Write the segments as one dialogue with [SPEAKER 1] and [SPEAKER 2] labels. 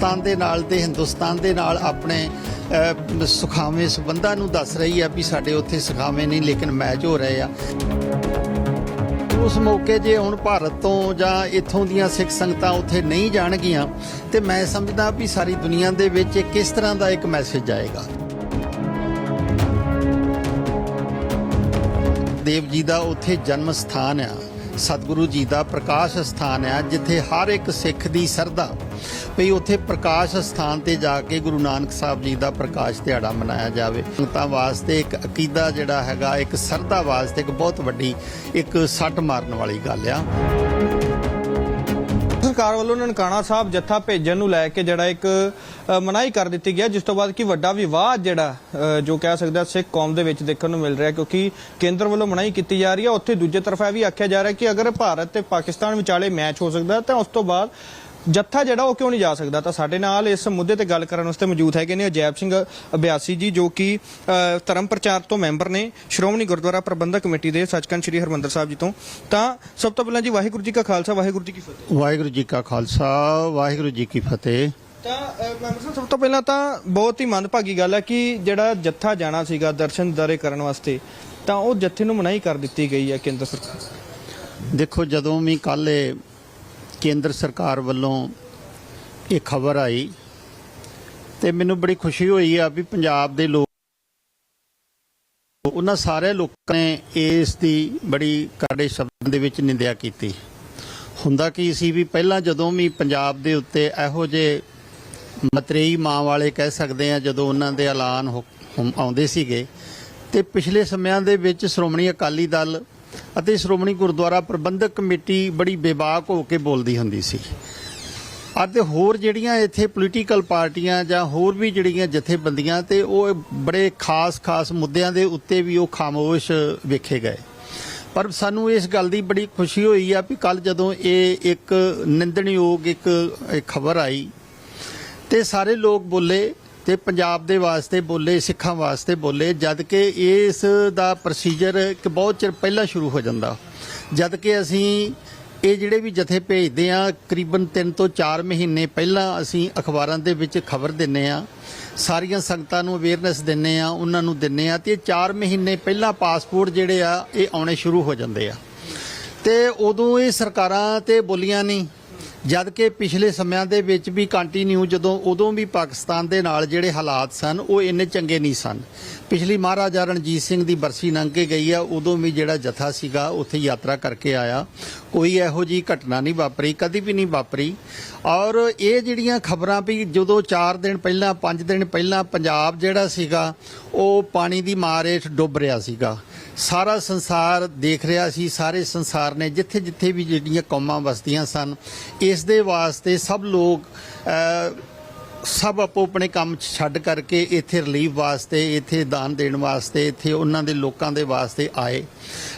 [SPEAKER 1] ਪਾਕਿਸਤਾਨ ਦੇ ਨਾਲ ਤੇ ਹਿੰਦੁਸਤਾਨ ਦੇ ਨਾਲ ਆਪਣੇ ਅਹ, ਸੁਖਾਵੇਂ ਸਬੰਧਾਂ ਨੂੰ ਦੱਸ ਰਹੀ ਆ ਵੀ ਸਾਡੇ ਉੱਥੇ ਸੁਖਾਵੇਂ ਨਹੀਂ ਲੇਕਿਨ ਮੈਚ ਹੋ ਰਹੇ ਆ। ਉਸ ਮੌਕੇ ਜੇ ਹੁਣ ਭਾਰਤ ਤੋਂ ਜਾਂ ਇੱਥੋਂ ਦੀਆਂ ਸਿੱਖ ਸੰਗਤਾਂ ਉੱਥੇ ਨਹੀਂ ਜਾਣਗੀਆਂ ਤੇ ਮੈਂ ਸਮਝਦਾ ਵੀ ਸਾਰੀ ਦੁਨੀਆ ਦੇ ਵਿੱਚ ਕਿਸ ਤਰ੍ਹਾਂ ਦਾ ਇੱਕ ਮੈਸੇਜ ਜਾਏਗਾ ਦੇਵ ਜੀ ਦਾ ਉੱਥੇ ਜਨਮ ਸਥਾਨ ਆ। ਸਤਿਗੁਰੂ ਜੀ ਦਾ ਪ੍ਰਕਾਸ਼ ਸਥਾਨ ਆ ਜਿੱਥੇ ਹਰ ਇੱਕ ਸਿੱਖ ਦੀ ਸਰਦਾ ਵੀ ਉੱਥੇ ਪ੍ਰਕਾਸ਼ ਸਥਾਨ ਤੇ ਜਾ ਕੇ ਗੁਰੂ ਨਾਨਕ ਸਾਹਿਬ ਜੀ ਦਾ ਪ੍ਰਕਾਸ਼ ਦਿਹਾੜਾ ਮਨਾਇਆ ਜਾਵੇ। ਸੰਗਤਾਂ ਵਾਸਤੇ ਇੱਕ ਅਕੀਦਾ ਜਿਹੜਾ ਹੈਗਾ, ਇੱਕ ਸਰਦਾ ਵਾਸਤੇ ਇੱਕ ਬਹੁਤ ਵੱਡੀ ਇੱਕ ਸੱਟ ਮਾਰਨ ਵਾਲੀ ਗੱਲ ਆ।
[SPEAKER 2] ਸਰਕਾਰ ਵੱਲੋਂ ਨਨਕਾਣਾ ਸਾਹਿਬ ਜੱਥਾ ਭੇਜਣ ਨੂੰ ਲੈ ਕੇ ਜਿਹੜਾ ਇੱਕ ਅ, ਮਨਾਹੀ ਕਰ ਦਿੱਤੀ ਗਿਆ ਜਿਸ ਤੋਂ ਬਾਅਦ ਕਿ ਵੱਡਾ ਵਿਵਾਦ ਜਿਹੜਾ ਅ, ਜੋ ਕਹਿ ਸਕਦਾ ਸਿੱਖ ਕੌਮ ਦੇ ਵਿੱਚ ਦੇਖਣ ਨੂੰ ਮਿਲ ਰਿਹਾ ਕਿਉਂਕਿ ਕੇਂਦਰ ਵੱਲੋਂ ਮਨਾਈ ਕੀਤੀ ਜਾ ਰਹੀ ਹੈ। ਉੱਥੇ ਦੂਜੇ ਤਰਫਾ ਇਹ ਵੀ ਆਖਿਆ ਜਾ ਰਿਹਾ ਕਿ ਅਗਰ ਭਾਰਤ ਤੇ ਪਾਕਿਸਤਾਨ ਵਿਚਾਲੇ ਮੈਚ ਹੋ ਸਕਦਾ ਤਾਂ ਉਸ ਤੋਂ ਬਾਅਦ ਜੱਥਾ ਜਿਹੜਾ ਉਹ ਕਿਉਂ ਨਹੀਂ ਜਾ ਸਕਦਾ? ਤਾਂ ਸਾਡੇ ਨਾਲ ਇਸ ਮੁੱਦੇ ਤੇ ਗੱਲ ਕਰਨ ਵਾਸਤੇ ਮੌਜੂਦ ਹੈਗੇ ਨੇ ਅਜੈਬ ਸਿੰਘ ਅਭਿਆਸੀ ਜੀ ਜੋ ਕਿ ਧਰਮ ਪ੍ਰਚਾਰ ਤੋਂ ਮੈਂਬਰ ਨੇ ਸ਼੍ਰੋਮਣੀ ਗੁਰਦੁਆਰਾ ਪ੍ਰਬੰਧਕ ਕਮੇਟੀ ਦੇ ਸੱਚਖੰਡ ਸ੍ਰੀ ਹਰਮੰਦਰ ਸਾਹਿਬ ਜੀ ਤੋਂ। ਤਾਂ ਸਭ ਤੋਂ ਪਹਿਲਾਂ ਜੀ ਵਾਹਿਗੁਰੂ ਜੀ ਕਾ ਖਾਲਸਾ ਵਾਹਿਗੁਰੂ ਜੀ ਕੀ ਫਤਿਹ।
[SPEAKER 1] ਵਾਹਿਗੁਰੂ ਜੀ ਕਾ ਖਾਲਸਾ ਵਾਹਿਗੁਰੂ ਜੀ ਕੀ ਫਤਿਹ।
[SPEAKER 2] ਤਾਂ ਅ, ਮੈਂਬਰ ਸਾਹਿਬ ਸਭ ਤੋਂ ਪਹਿਲਾਂ ਤਾਂ ਬਹੁਤ ਹੀ ਮੰਦਭਾਗੀ ਗੱਲ ਹੈ ਕਿ ਜਿਹੜਾ ਜੱਥਾ ਜਾਣਾ ਸੀਗਾ ਦਰਸ਼ਨ ਦਾਰੇ ਕਰਨ ਵਾਸਤੇ ਤਾਂ ਉਹ ਜੱਥੇ ਨੂੰ ਮਨਾਹੀ ਕਰ ਦਿੱਤੀ ਗਈ ਹੈ ਕੇਂਦਰ ਸਰਕਾਰ।
[SPEAKER 1] ਦੇਖੋ ਜਦੋਂ ਵੀ ਕੱਲ ਇਹ ਕੇਂਦਰ ਸਰਕਾਰ ਵੱਲੋਂ ਇਹ ਖਬਰ ਆਈ ਤੇ ਮੈਨੂੰ ਬੜੀ ਖੁਸ਼ੀ ਹੋਈ ਆ ਵੀ ਪੰਜਾਬ ਦੇ ਲੋਕ ਉਹਨਾਂ ਸਾਰੇ ਲੋਕਾਂ ਨੇ ਇਸ ਦੀ ਬੜੀ ਕੜੇ ਸ਼ਬਦਾਂ ਦੇ ਵਿੱਚ ਨਿੰਦਿਆ ਕੀਤੀ। ਹੁੰਦਾ ਕੀ ਸੀ ਵੀ ਪਹਿਲਾਂ ਜਦੋਂ ਵੀ ਪੰਜਾਬ ਦੇ ਉੱਤੇ ਇਹੋ ਜਿਹੇ ਮਤਰੇਈ ਮਾਂ ਵਾਲੇ ਕਹਿ ਸਕਦੇ ਆ ਜਦੋਂ ਉਹਨਾਂ ਦੇ ਐਲਾਨ ਹੋ- ਆਉਂਦੇ ਸੀਗੇ, ਤੇ ਪਿਛਲੇ ਸਮਿਆਂ ਦੇ ਵਿੱਚ ਸ਼੍ਰੋਮਣੀ ਅਕਾਲੀ ਦਲ ਅਤੇ ਸ਼੍ਰੋਮਣੀ ਗੁਰਦੁਆਰਾ ਪ੍ਰਬੰਧਕ ਕਮੇਟੀ ਬੜੀ ਬੇਬਾਕ ਹੋ ਕੇ ਬੋਲਦੀ ਹੁੰਦੀ ਸੀ। ਅਤੇ ਹੋਰ ਜਿਹੜੀਆਂ ਇੱਥੇ ਪੋਲੀਟੀਕਲ ਪਾਰਟੀਆਂ ਜਾਂ ਹੋਰ ਵੀ ਜਿਹੜੀਆਂ ਜਥੇਬੰਦੀਆਂ ਤੇ ਉਹ ਬੜੇ ਖਾਸ-ਖਾਸ ਮੁੱਦਿਆਂ ਦੇ ਉੱਤੇ ਵੀ ਉਹ ਖਾਮੋਸ਼ ਵੇਖੇ ਗਏ। ਪਰ ਸਾਨੂੰ ਇਸ ਗੱਲ ਦੀ ਬੜੀ ਖੁਸ਼ੀ ਹੋਈ ਆ ਵੀ ਕੱਲ ਜਦੋਂ ਇਹ ਇੱਕ ਨਿੰਦਣਯੋਗ ਇੱਕ ਖਬਰ ਆਈ ਤੇ ਸਾਰੇ ਲੋਕ ਬੋਲੇ ਤੇ ਪੰਜਾਬ ਦੇ ਵਾਸਤੇ ਬੋਲੇ, ਸਿੱਖਾਂ ਵਾਸਤੇ ਬੋਲੇ, ਜਦ ਕਿ ਇਸ ਦਾ ਪ੍ਰੋਸੀਜਰ ਇੱਕ ਬਹੁਤ ਚਿਰ ਪਹਿਲਾਂ ਸ਼ੁਰੂ ਹੋ ਜਾਂਦਾ। ਜਦ ਕਿ ਅਸੀਂ ਇਹ ਜਿਹੜੇ ਵੀ ਜਥੇ ਭੇਜਦੇ ਆ ਕਰੀਬਨ 3 ਤੋਂ 4 ਮਹੀਨੇ ਪਹਿਲਾਂ ਅਸੀਂ ਅਖਬਾਰਾਂ ਦੇ ਵਿੱਚ ਖਬਰ ਦਿੰਨੇ ਆ ਸਾਰੀਆਂ ਸੰਗਤਾਂ ਨੂੰ ਅਵੇਅਰਨੈਸ ਦਿੰਨੇ ਆ ਉਹਨਾਂ ਨੂੰ ਦਿੰਨੇ ਆ ਤੇ 4 ਮਹੀਨੇ ਪਹਿਲਾਂ ਪਾਸਪੋਰਟ ਜਿਹੜੇ ਆ, ਇਹ ਆਉਣੇ ਸ਼ੁਰੂ ਹੋ ਜਾਂਦੇ ਆ। ਤੇ ਉਦੋਂ ਇਹ ਸਰਕਾਰਾਂ ਤੇ ਬੋਲੀਆਂ ਨਹੀਂ। ਜਦ ਕਿ ਪਿਛਲੇ ਸਮਿਆਂ ਦੇ ਵਿੱਚ ਵੀ ਕੰਟੀਨਿਊ ਜਦੋਂ ਉਦੋਂ ਵੀ ਪਾਕਿਸਤਾਨ ਦੇ ਨਾਲ ਜਿਹੜੇ ਹਾਲਾਤ ਸਨ, ਉਹ ਇੰਨੇ ਚੰਗੇ ਨਹੀਂ ਸਨ। ਪਿਛਲੀ ਮਹਾਰਾਜਾ ਰਣਜੀਤ ਸਿੰਘ ਦੀ ਬਰਸੀ ਲੰਘ ਕੇ ਗਈ ਆ, ਉਦੋਂ ਵੀ ਜਿਹੜਾ ਜਥਾ ਸੀਗਾ, ਉੱਥੇ ਯਾਤਰਾ ਕਰਕੇ ਆਇਆ। ਕੋਈ ਇਹੋ ਜੀ ਘਟਨਾ ਨਹੀਂ ਵਾਪਰੀ, ਕਦੀ ਵੀ ਨਹੀਂ ਵਾਪਰੀ। ਔਰ ਇਹ ਜਿਹੜੀਆਂ ਖਬਰਾਂ ਵੀ ਜਦੋਂ 4 ਦਿਨ ਪਹਿਲਾਂ 5 ਦਿਨ ਪਹਿਲਾਂ ਪੰਜਾਬ ਜਿਹੜਾ ਸੀਗਾ, ਉਹ ਪਾਣੀ ਦੀ ਮਾਰ ਹੇਠ ਡੁੱਬ ਰਿਹਾ ਸੀਗਾ। ਸਾਰਾ ਸੰਸਾਰ ਦੇਖ ਰਿਹਾ ਸੀ, ਸਾਰੇ ਸੰਸਾਰ ਨੇ ਜਿੱਥੇ ਜਿੱਥੇ ਵੀ ਜਿਹੜੀਆਂ ਕੌਮਾਂ ਵਸਦੀਆਂ ਸਨ, ਇਸ ਦੇ ਵਾਸਤੇ ਸਭ ਲੋਕ ਸਭ ਆਪੋ ਆਪਣੇ ਕੰਮ ਛੱਡ ਕਰਕੇ ਇੱਥੇ ਰਿਲੀਫ ਵਾਸਤੇ, ਇੱਥੇ ਦਾਨ ਦੇਣ ਵਾਸਤੇ, ਇੱਥੇ ਉਹਨਾਂ ਦੇ ਲੋਕਾਂ ਦੇ ਵਾਸਤੇ ਆਏ।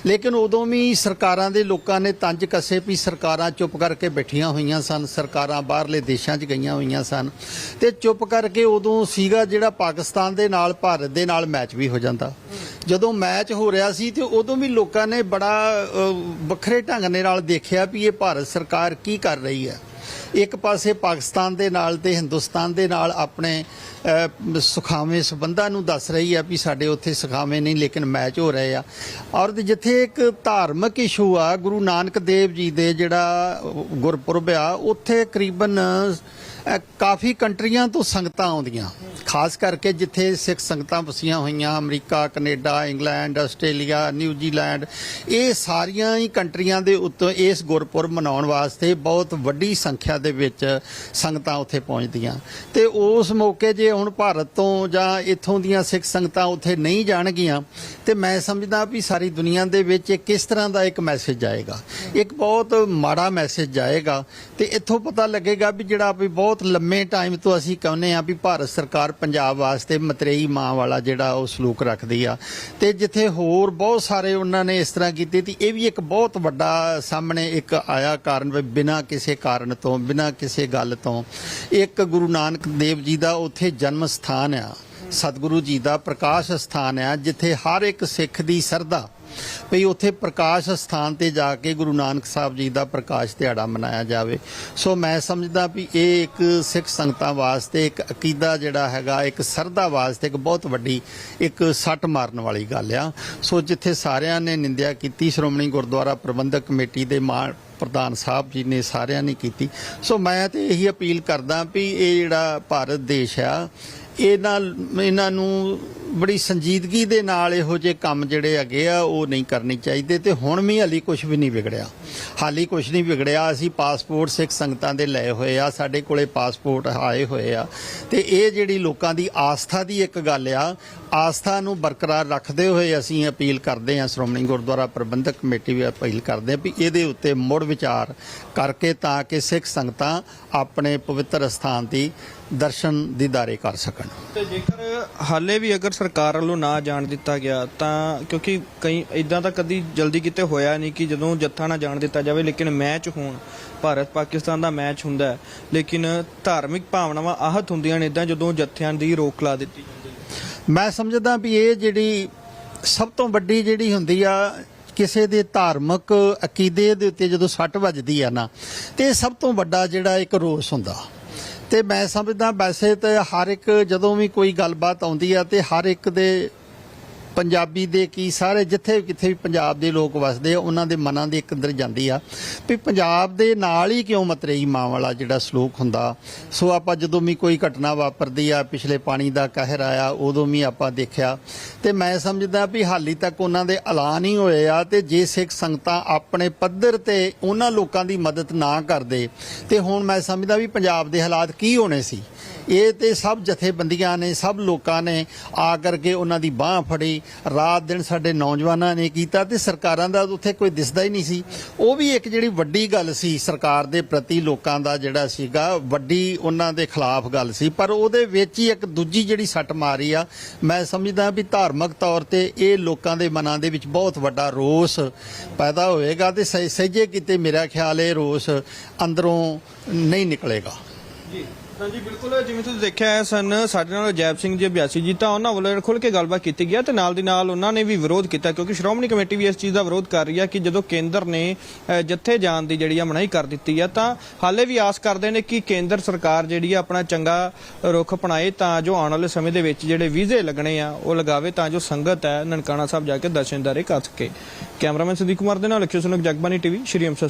[SPEAKER 1] ਲੇਕਿਨ ਉਦੋਂ ਵੀ ਸਰਕਾਰਾਂ ਦੇ ਲੋਕਾਂ ਨੇ ਤੰਜ ਕੱਸੇ ਵੀ ਸਰਕਾਰਾਂ ਚੁੱਪ ਕਰਕੇ ਬੈਠੀਆਂ ਹੋਈਆਂ ਸਨ, ਸਰਕਾਰਾਂ ਬਾਹਰਲੇ ਦੇਸ਼ਾਂ 'ਚ ਗਈਆਂ ਹੋਈਆਂ ਸਨ। ਤੇ ਚੁੱਪ ਕਰਕੇ ਉਦੋਂ ਸੀਗਾ ਜਿਹੜਾ ਪਾਕਿਸਤਾਨ ਦੇ ਨਾਲ, ਭਾਰਤ ਦੇ ਨਾਲ ਮੈਚ ਵੀ ਹੋ ਜਾਂਦਾ। ਜਦੋਂ ਮੈਚ ਹੋ ਰਿਹਾ ਸੀ ਤੇ ਉਦੋਂ ਵੀ ਲੋਕਾਂ ਨੇ ਬੜਾ ਵੱਖਰੇ ਢੰਗ ਦੇ ਨਾਲ ਦੇਖਿਆ ਵੀ ਇਹ ਭਾਰਤ ਸਰਕਾਰ ਕੀ ਕਰ ਰਹੀ ਹੈ। ਇੱਕ ਪਾਸੇ ਪਾਕਿਸਤਾਨ ਦੇ ਨਾਲ ਤੇ ਹਿੰਦੁਸਤਾਨ ਦੇ ਨਾਲ ਆਪਣੇ ਸੁਖਾਵੇਂ ਸਬੰਧਾਂ ਨੂੰ ਦੱਸ ਰਹੀ ਹੈ ਵੀ ਸਾਡੇ ਉੱਥੇ ਸੁਖਾਵੇਂ ਨਹੀਂ, ਲੇਕਿਨ ਮੈਚ ਹੋ ਰਹੇ ਆ। ਔਰ ਜਿੱਥੇ ਇੱਕ ਧਾਰਮਿਕ ਇਸ਼ੂ ਆ, ਗੁਰੂ ਨਾਨਕ ਦੇਵ ਜੀ ਦੇ ਜਿਹੜਾ ਗੁਰਪੁਰਬ ਆ, ਉੱਥੇ ਕਰੀਬਨ ਕਾਫੀ ਕੰਟਰੀਆਂ ਤੋਂ ਸੰਗਤਾਂ ਆਉਂਦੀਆਂ। ਖਾਸ ਕਰਕੇ ਜਿੱਥੇ ਸਿੱਖ ਸੰਗਤਾਂ ਵਸੀਆਂ ਹੋਈਆਂ, America, Canada, England, Australia, New Zealand, ਇਹ ਸਾਰੀਆਂ ਹੀ ਕੰਟਰੀਆਂ ਦੇ ਉੱਤੋਂ ਇਸ ਗੁਰਪੁਰਬ ਮਨਾਉਣ ਵਾਸਤੇ ਬਹੁਤ ਵੱਡੀ ਸੰਖਿਆ ਦੇ ਵਿੱਚ ਸੰਗਤਾਂ ਉੱਥੇ ਪਹੁੰਚਦੀਆਂ। ਤੇ ਉਸ ਮੌਕੇ ਜੇ ਹੁਣ ਭਾਰਤ ਤੋਂ ਜਾਂ ਇੱਥੋਂ ਦੀਆਂ ਸਿੱਖ ਸੰਗਤਾਂ ਉੱਥੇ ਨਹੀਂ ਜਾਣਗੀਆਂ, ਤੇ ਮੈਂ ਸਮਝਦਾ ਵੀ ਸਾਰੀ ਦੁਨੀਆ ਦੇ ਵਿੱਚ ਕਿਸ ਤਰ੍ਹਾਂ ਦਾ ਇੱਕ ਮੈਸੇਜ ਜਾਏਗਾ ਇੱਕ ਬਹੁਤ ਮਾੜਾ ਮੈਸੇਜ ਜਾਏਗਾ ਤੇ ਇੱਥੋਂ ਪਤਾ ਲੱਗੇਗਾ ਵੀ ਜਿਹੜਾ ਵੀ ਬਹੁਤ ਬਹੁਤ ਲੰਮੇ ਟਾਈਮ ਤੋਂ ਅਸੀਂ ਕਹਿੰਦੇ ਆ ਵੀ ਭਾਰਤ ਸਰਕਾਰ ਪੰਜਾਬ ਵਾਸਤੇ ਮਤਰੇਈ ਮਾਂ ਵਾਲਾ ਜਿਹੜਾ ਉਹ ਸਲੂਕ ਰੱਖਦੀ ਆ। ਤੇ ਜਿੱਥੇ ਹੋਰ ਬਹੁਤ ਸਾਰੇ ਉਹਨਾਂ ਨੇ ਇਸ ਤਰ੍ਹਾਂ ਕੀਤੀ ਤੇ ਇਹ ਵੀ ਇੱਕ ਬਹੁਤ ਵੱਡਾ ਸਾਹਮਣੇ ਇੱਕ ਆਇਆ ਕਾਰਨ ਵੀ ਬਿਨਾਂ ਕਿਸੇ ਕਾਰਨ ਤੋਂ, ਬਿਨਾਂ ਕਿਸੇ ਗੱਲ ਤੋਂ। ਇੱਕ ਗੁਰੂ ਨਾਨਕ ਦੇਵ ਜੀ ਦਾ ਉੱਥੇ ਜਨਮ ਸਥਾਨ ਆ, ਸਤਿਗੁਰੂ ਜੀ ਦਾ ਪ੍ਰਕਾਸ਼ ਸਥਾਨ ਆ, ਜਿੱਥੇ ਹਰ ਇੱਕ ਸਿੱਖ ਦੀ ਸਰਦਾ ਵੀ ਉੱਥੇ ਪ੍ਰਕਾਸ਼ ਸਥਾਨ ਤੇ ਜਾ ਕੇ ਗੁਰੂ ਨਾਨਕ ਸਾਹਿਬ ਜੀ ਦਾ ਪ੍ਰਕਾਸ਼ ਦਿਹਾੜਾ ਮਨਾਇਆ ਜਾਵੇ। ਸੋ ਮੈਂ ਸਮਝਦਾ ਵੀ ਇਹ ਇੱਕ ਸਿੱਖ ਸੰਗਤਾਂ ਵਾਸਤੇ, ਇੱਕ ਅਕੀਦਾ ਜਿਹੜਾ ਹੈਗਾ, ਇੱਕ ਸਰਦਾ ਵਾਸਤੇ ਇੱਕ ਬਹੁਤ ਵੱਡੀ, ਇੱਕ ਸੱਟ ਮਾਰਨ ਵਾਲੀ ਗੱਲ ਆ। ਸੋ ਜਿੱਥੇ ਸਾਰਿਆਂ ਨੇ ਨਿੰਦਿਆ ਕੀਤੀ, ਸ਼੍ਰੋਮਣੀ ਗੁਰਦੁਆਰਾ ਪ੍ਰਬੰਧਕ ਕਮੇਟੀ ਦੇ ਮਾਨ ਪ੍ਰਧਾਨ ਸਾਹਿਬ ਜੀ ਨੇ ਸਾਰਿਆਂ ਨੇ ਕੀਤੀ। ਸੋ ਮੈਂ ਤੇ ਇਹੀ ਅਪੀਲ ਕਰਦਾ ਵੀ ਇਹ ਜਿਹੜਾ ਭਾਰਤ ਦੇਸ਼ ਆ, ਇਹਨਾਂ ਇਹਨਾਂ ਨੂੰ ਬੜੀ ਸੰਜੀਦਗੀ ਦੇ ਨਾਲ ਇਹੋ ਜਿਹੇ ਕੰਮ ਜਿਹੜੇ ਹੈਗੇ ਆ, ਉਹ ਨਹੀਂ ਕਰਨੇ ਚਾਹੀਦੇ ਤੇ ਹੁਣ ਵੀ ਹਾਲੀ ਕੁਝ ਵੀ ਨਹੀਂ ਵਿਗੜਿਆ। ਹਾਲੀ ਕੁਝ ਨਹੀਂ ਵਿਗੜਿਆ, ਅਸੀਂ ਪਾਸਪੋਰਟ ਸਿੱਖ ਸੰਗਤਾਂ ਦੇ ਲਏ ਹੋਏ ਆ, ਸਾਡੇ ਕੋਲੇ ਪਾਸਪੋਰਟ ਆਏ ਹੋਏ ਆ। ਤੇ ਇਹ ਜਿਹੜੀ ਲੋਕਾਂ ਦੀ ਆਸਥਾ ਦੀ ਇੱਕ ਗੱਲ ਆ, ਆਸਥਾ ਨੂੰ ਬਰਕਰਾਰ ਰੱਖਦੇ ਹੋਏ ਅਸੀਂ ਅਪੀਲ ਕਰਦੇ ਹਾਂ ਸ਼੍ਰੋਮਣੀ ਗੁਰਦੁਆਰਾ ਪ੍ਰਬੰਧਕ ਕਮੇਟੀ ਵੀ ਅਪੀਲ ਕਰਦੇ ਹਾਂ ਵੀ ਇਹਦੇ ਉੱਤੇ ਮੁੜ ਵਿਚਾਰ ਕਰਕੇ ਤਾਂ ਕਿ ਸਿੱਖ ਸੰਗਤਾਂ ਆਪਣੇ ਪਵਿੱਤਰ ਸਥਾਨ ਦੀ ਦਰਸ਼ਨ ਦੀਦਾਰੇ ਕਰ ਸਕਣ।
[SPEAKER 2] ਤੇ ਜੇਕਰ ਹਾਲੇ ਵੀ ਅਗਰ ਸਰਕਾਰ ਵੱਲੋਂ ਨਾ ਜਾਣ ਦਿੱਤਾ ਗਿਆ, ਤਾਂ ਕਿਉਂਕਿ ਕਈ ਇਦਾਂ ਤਾਂ ਕਦੀ ਜਲਦੀ ਕਿਤੇ ਹੋਇਆ ਨਹੀਂ ਕਿ ਜਦੋਂ ਜੱਥਾ ਨਾ ਜਾਣ ਦਿੱਤਾ ਜਾਵੇ, ਲੇਕਿਨ ਮੈਚ ਹੋਣ, ਭਾਰਤ ਪਾਕਿਸਤਾਨ ਦਾ ਮੈਚ ਹੁੰਦਾ ਹੈ। ਲੇਕਿਨ ਧਾਰਮਿਕ ਭਾਵਨਾਵਾਂ ਆਹਤ ਹੁੰਦੀਆਂ ਨੇ ਇਦਾਂ ਜਦੋਂ ਜੱਥਿਆਂ ਦੀ ਰੋਕ ਲਾ ਦਿੱਤੀ ਜਾਂਦੀ ਹੈ।
[SPEAKER 1] ਮੈਂ ਸਮਝਦਾ ਵੀ ਇਹ ਜਿਹੜੀ ਸਭ ਤੋਂ ਵੱਡੀ ਜਿਹੜੀ ਹੁੰਦੀ ਆ, ਕਿਸੇ ਦੇ ਧਾਰਮਿਕ ਅਕੀਦੇ ਦੇ ਉੱਤੇ ਜਦੋਂ ਸੱਟ ਵੱਜਦੀ ਆ ਨਾ, ਤੇ ਇਹ ਸਭ ਤੋਂ ਵੱਡਾ ਜਿਹੜਾ ਇੱਕ ਰੋਸ ਹੁੰਦਾ। ਤੇ ਮੈਂ ਸਮਝਦਾ ਵੈਸੇ ਤੇ ਹਰ ਇੱਕ ਜਦੋਂ ਵੀ ਕੋਈ ਗੱਲਬਾਤ ਆਉਂਦੀ ਆ ਤੇ ਹਰ ਇੱਕ ਦੇ ਪੰਜਾਬੀ ਦੇ ਕੀ ਸਾਰੇ ਜਿੱਥੇ ਕਿੱਥੇ ਵੀ ਪੰਜਾਬ ਦੇ ਲੋਕ ਵਸਦੇ ਆ, ਉਹਨਾਂ ਦੇ ਮਨਾਂ ਦੇ ਇੱਕ ਅੰਦਰ ਜਾਂਦੀ ਆ। ਵੀ ਪੰਜਾਬ ਦੇ ਨਾਲ ਹੀ ਕਿਉਂ ਮਤਰੇਈ ਮਾਂ ਵਾਲਾ ਜਿਹੜਾ ਸਲੋਕ ਹੁੰਦਾ? ਸੋ ਆਪਾਂ ਜਦੋਂ ਵੀ ਕੋਈ ਘਟਨਾ ਵਾਪਰਦੀ ਆ, ਪਿਛਲੇ ਪਾਣੀ ਦਾ ਕਹਿਰ ਆਇਆ, ਉਦੋਂ ਵੀ ਆਪਾਂ ਦੇਖਿਆ। ਤੇ ਮੈਂ ਸਮਝਦਾ ਵੀ ਹਾਲੀ ਤੱਕ ਉਹਨਾਂ ਦੇ ਐਲਾਨ ਹੀ ਹੋਏ ਆ ਤੇ ਜੇ ਸਿੱਖ ਸੰਗਤਾਂ ਆਪਣੇ ਪੱਧਰ ਤੇ ਉਹਨਾਂ ਲੋਕਾਂ ਦੀ ਮਦਦ ਨਾ ਕਰਦੇ, ਤੇ ਹੁਣ ਮੈਂ ਸਮਝਦਾ ਵੀ ਪੰਜਾਬ ਦੇ ਹਾਲਾਤ ਕੀ ਹੋਣੇ ਸੀ? ਇਹ ਤੇ ਸਭ ਜਥੇਬੰਦੀਆਂ ਨੇ, ਸਭ ਲੋਕਾਂ ਨੇ ਆ ਕਰਕੇ ਉਹਨਾਂ ਦੀ ਬਾਹ ਫੜੀ। ਰਾਤ ਦਿਨ ਸਾਡੇ ਨੌਜਵਾਨਾਂ ਨੇ ਕੀਤਾ ਤੇ ਸਰਕਾਰਾਂ ਦਾ ਉੱਥੇ ਕੋਈ ਦਿਸਦਾ ਹੀ ਨਹੀਂ ਸੀ। ਉਹ ਵੀ ਇੱਕ ਜਿਹੜੀ ਵੱਡੀ ਗੱਲ ਸੀ ਸਰਕਾਰ ਦੇ ਪ੍ਰਤੀ ਲੋਕਾਂ ਦਾ ਜਿਹੜਾ ਸੀਗਾ, ਵੱਡੀ ਉਹਨਾਂ ਦੇ ਖਿਲਾਫ ਗੱਲ ਸੀ। ਪਰ ਉਹਦੇ ਵਿੱਚ ਹੀ ਇੱਕ ਦੂਜੀ ਜਿਹੜੀ ਸੱਟ ਮਾਰੀ ਆ, ਮੈਂ ਸਮਝਦਾ ਵੀ ਧਾਰਮਿਕ ਤੌਰ ਤੇ ਇਹ ਲੋਕਾਂ ਦੇ ਮਨਾਂ ਦੇ ਵਿੱਚ ਬਹੁਤ ਵੱਡਾ ਰੋਸ ਪੈਦਾ ਹੋਏਗਾ ਤੇ ਸਹਿਜੇ ਕਿਤੇ ਮੇਰਾ ਖਿਆਲ ਇਹ ਰੋਸ ਅੰਦਰੋਂ ਨਹੀਂ ਨਿਕਲੇਗਾ।
[SPEAKER 2] ਜੀ। ਹਾਂਜੀ, ਬਿਲਕੁਲ। ਜਿਵੇਂ ਤੁਸੀਂ ਦੇਖਿਆ ਹੈ, ਸਨ ਸਾਡੇ ਨਾਲ ਜੈਬ ਸਿੰਘ ਜੀ, ਅਭਿਆਸੀ ਜੀ, ਤਾਂ ਉਹਨਾਂ ਵੱਲੋਂ ਖੁੱਲ ਕੇ ਗੱਲਬਾਤ ਕੀਤੀ ਗਿਆ ਤੇ ਨਾਲ ਦੀ ਨਾਲ ਉਹਨਾਂ ਨੇ ਵੀ ਵਿਰੋਧ ਕੀਤਾ, ਕਿਉਂਕਿ ਸ਼੍ਰੋਮਣੀ ਕਮੇਟੀ ਵੀ ਇਸ ਚੀਜ਼ ਦਾ ਵਿਰੋਧ ਕਰ ਰਹੀ ਹੈ ਕਿ ਜਦੋਂ ਕੇਂਦਰ ਨੇ ਜੱਥੇ ਜਾਣ ਦੀ ਜਿਹੜੀ ਆ ਮਨਾਹੀ ਕਰ ਦਿੱਤੀ ਆ ਤਾਂ ਹਾਲੇ ਵੀ ਆਸ ਕਰਦੇ ਨੇ ਕਿ ਕੇਂਦਰ ਸਰਕਾਰ ਜਿਹੜੀ ਆ ਆਪਣਾ ਚੰਗਾ ਰੁਖ ਅਪਣਾਏ, ਤਾਂ ਜੋ ਆਉਣ ਵਾਲੇ ਸਮੇਂ ਦੇ ਵਿੱਚ ਜਿਹੜੇ ਵੀਜ਼ੇ ਲੱਗਣੇ ਆ, ਉਹ ਲਗਾਵੇ, ਤਾਂ ਜੋ ਸੰਗਤ ਹੈ, ਨਨਕਾਣਾ ਸਾਹਿਬ ਜਾ ਕੇ ਦਰਸ਼ਨਦਾਰੇ ਕਰ ਸਕੇ। ਕੈਮਰਾਮੈਨ ਸੰਦੀਪ ਕੁਮਾਰ ਦੇ ਨਾਲ ਅਖਿਲ ਸੁਨਕ ਜਗਬਾਨੀ ਟੀਵੀ, ਸ਼੍ਰੀ ਅੰਮ੍ਰਿਤਸਰ